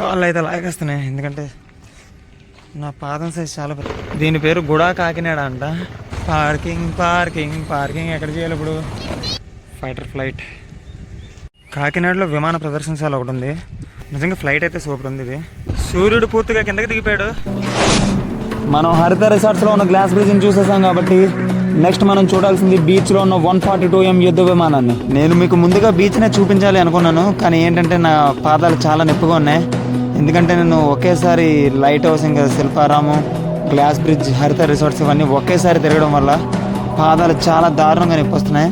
కాళ్ళు అయితే లాగేస్తున్నాయి. ఎందుకంటే నా పాదం సైజ్ చాలా పెద్ద. దీని పేరు గుడా కాకినాడ అంట. పార్కింగ్ పార్కింగ్ పార్కింగ్ ఎక్కడ చేయాలి ఇప్పుడు? ఫైటర్ ఫ్లైట్ కాకినాడలో విమాన ప్రదర్శనశాల ఒకటి ఉంది. నిజంగా ఫ్లైట్ అయితే సూపర్ ఉంది ఇది. సూర్యుడు పూర్తిగా కిందకి దిగిపోయాడు. మనం హరిత రిసార్ట్స్లో ఉన్న గ్లాస్ బ్రిడ్జ్ని చూసేసాం కాబట్టి నెక్స్ట్ మనం చూడాల్సింది బీచ్లో ఉన్న వన్ ఫార్టీ టూ ఎం యుద్ధ విమానాన్ని. నేను మీకు ముందుగా బీచ్నే చూపించాలి అనుకున్నాను. కానీ ఏంటంటే నా పాదాలు చాలా నొప్పిగా ఉన్నాయి. ఎందుకంటే నేను ఒకేసారి లైట్ హౌస్ ఇంకా Shilparamam glass bridge Haritha resorts ఇవన్నీ ఒకేసారి తిరగడం వల్ల పాదాలు చాలా దారుణంగా నొప్పి వస్తున్నాయి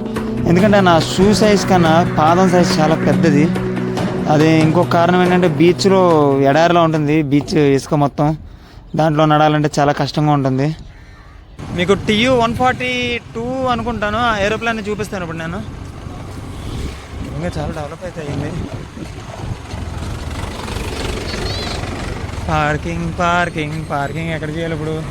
ఎందుకంటే నా షూ సైజ్ కన్నా పాదం సైజ్ చాలా పెద్దది. అది ఇంకొక కారణం ఏంటంటే బీచ్లో ఎడారిలో ఉంటుంది బీచ్ ఇసుక మొత్తం. దాంట్లో నడాలంటే చాలా కష్టంగా ఉంటుంది. మీకు టీయూ వన్ ఫార్టీ టూ అనుకుంటాను ఆ ఏరోప్లేన్ చూపిస్తాను ఇప్పుడు నేను. ఇంకా చాలా డెవలప్ అయితే అయింది పార్కింగ్ పార్కింగ్ పార్కింగ్ ఎక్కడ చేయాలి ఇప్పుడు?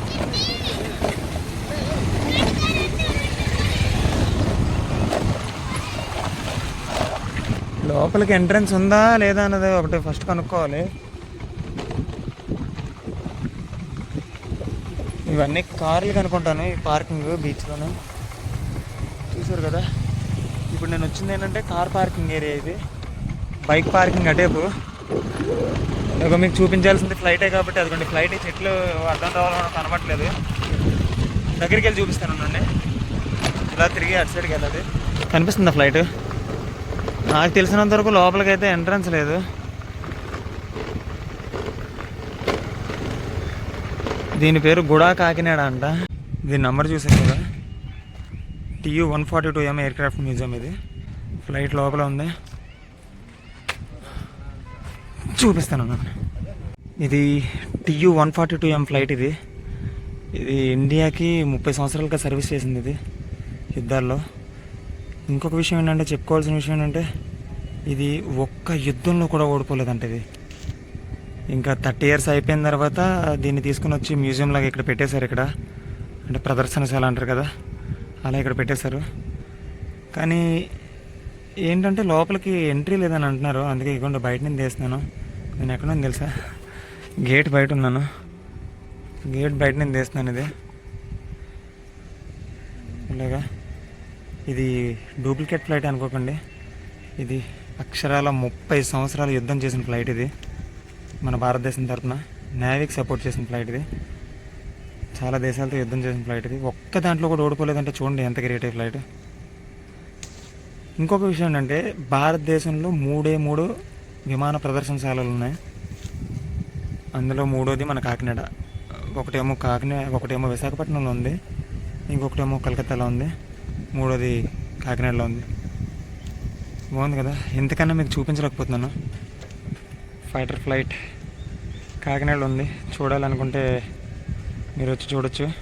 లోపలికి ఎంట్రన్స్ ఉందా లేదా అన్నది ఒకటి ఫస్ట్ కనుక్కోవాలి. ఇవన్నీ కార్లు కనుక్కుంటాను ఈ పార్కింగ్ బీచ్లోను. చూసారు కదా? ఇప్పుడు నేను వచ్చింది ఏంటంటే కార్ పార్కింగ్ ఏరియా ఇది. బైక్ పార్కింగ్ అటేపు ఇక మీకు చూపించాల్సింది ఫ్లైటే కాబట్టి అదిగోండి ఫ్లైట్ చెట్లు అర్థం రావాలని కనబట్లేదు దగ్గరికి వెళ్ళి చూపిస్తాను ఉండండి. ఇలా తిరిగి అటు సైడ్కి వెళ్ళదు కనిపిస్తుందా ఫ్లైట్ నాకు తెలిసినంత వరకు లోపలికి అయితే ఎంట్రన్స్ లేదు. దీని పేరు గుడా కాకినాడ అంట. దీని నంబర్ చూసాను కదా? TU one forty two M aircraft museum ఇది. ఫ్లైట్ లోపల ఉంది. చూపిస్తాను అన్న. ఇది TU one forty two M flight ఇది. ఇది ఇండియాకి ముప్పై సంవత్సరాలుగా సర్వీస్ చేసింది ఇది యుద్ధాల్లో. ఇంకొక విషయం ఏంటంటే చెప్పుకోవాల్సిన విషయం ఏంటంటే ఇది ఒక్క యుద్ధంలో కూడా ఓడిపోలేదంట ఇది. ఇంకా థర్టీ ఇయర్స్ అయిపోయిన తర్వాత దీన్ని తీసుకుని వచ్చి మ్యూజియం లాగా ఇక్కడ పెట్టేశారు ఇక్కడ. అంటే ప్రదర్శనశాల అంటారు కదా అలా ఇక్కడ పెట్టేశారు. కానీ ఏంటంటే లోపలికి ఎంట్రీ లేదని అంటున్నారు. అందుకే ఇవ్వండి బయట నుంచి తీస్తున్నాను. నేను ఎక్కడ తెలుసా? గేట్ బయట ఉన్నాను. గేట్ బయట నేను తీస్తున్నాను ఇది. ఇలాగా. ఇది డూప్లికేట్ ఫ్లైట్ అనుకోకండి. ఇది అక్షరాల ముప్పై సంవత్సరాలు యుద్ధం చేసిన ఫ్లైట్ ఇది. మన భారతదేశం తరఫున నేవీకి సపోర్ట్ చేసిన ఫ్లైట్ ఇది. చాలా దేశాలతో యుద్ధం చేసిన ఫ్లైట్ ఇది. ఒక్క దాంట్లో కూడా ఓడిపోలేదంటే చూడండి ఎంత గ్రేట్ ఈ ఫ్లైట్. ఇంకొక విషయం ఏంటంటే భారతదేశంలో మూడే మూడు విమాన ప్రదర్శనశాలలు ఉన్నాయి. అందులో మూడోది మన కాకినాడ. ఒకటేమో కాకినాడ ఒకటేమో విశాఖపట్నంలో ఉంది. ఇంకొకటేమో కలకత్తాలో ఉంది. మూడోది కాకినాడలో ఉంది. బాగుంది కదా? ఎంతకన్నా మీకు చూపించలేకపోతున్నాను. ఫైటర్ ఫ్లైట్ కాకినాడలో ఉంది. చూడాలనుకుంటే మీరు వచ్చి చూడొచ్చు.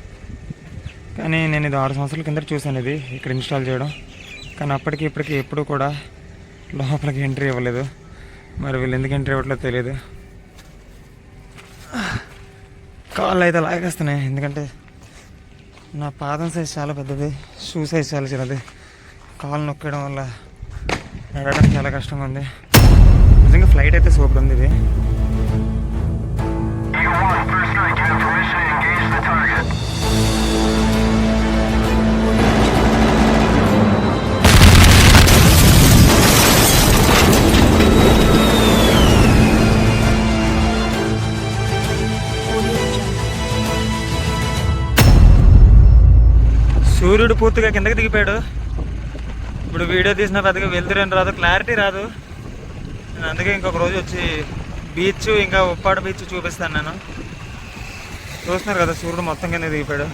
కానీ నేను ఇది ఆరు సంవత్సరాల కింద చూశాను ఇది. ఇక్కడ ఇన్స్టాల్ చేయడం. కానీ అప్పటికి ఇప్పటికి ఎప్పుడు కూడా లోపలికి ఎంట్రీ ఇవ్వలేదు. మరి వీళ్ళు ఎందుకు ఎంట్రీ ఇవ్వట్లేదు తెలియదు కాళ్ళు అయితే లాగేస్తున్నాయి. ఎందుకంటే నా పాదం సైజ్ చాలా పెద్దది షూ సైజ్ చాలా చిన్నది. కాలు నొక్కడం వల్ల నడవడానికి చాలా కష్టంగా ఉంది. నిజంగా ఫ్లైట్ అయితే సూపర్ ఉంది ఇది. సూర్యుడు పూర్తిగా కిందకి దిగిపోయాడు. ఇప్పుడు వీడియో తీసిన పెద్దగా వెళ్తురేం రాదు క్లారిటీ రాదు. నేను అందుకే ఇంకొక రోజు వచ్చి బీచ్ ఇంకా ఉప్పాడ బీచ్ చూపిస్తాను నేను. చూస్తున్నారు కదా సూర్యుడు మొత్తం కింద దిగిపోయాడు.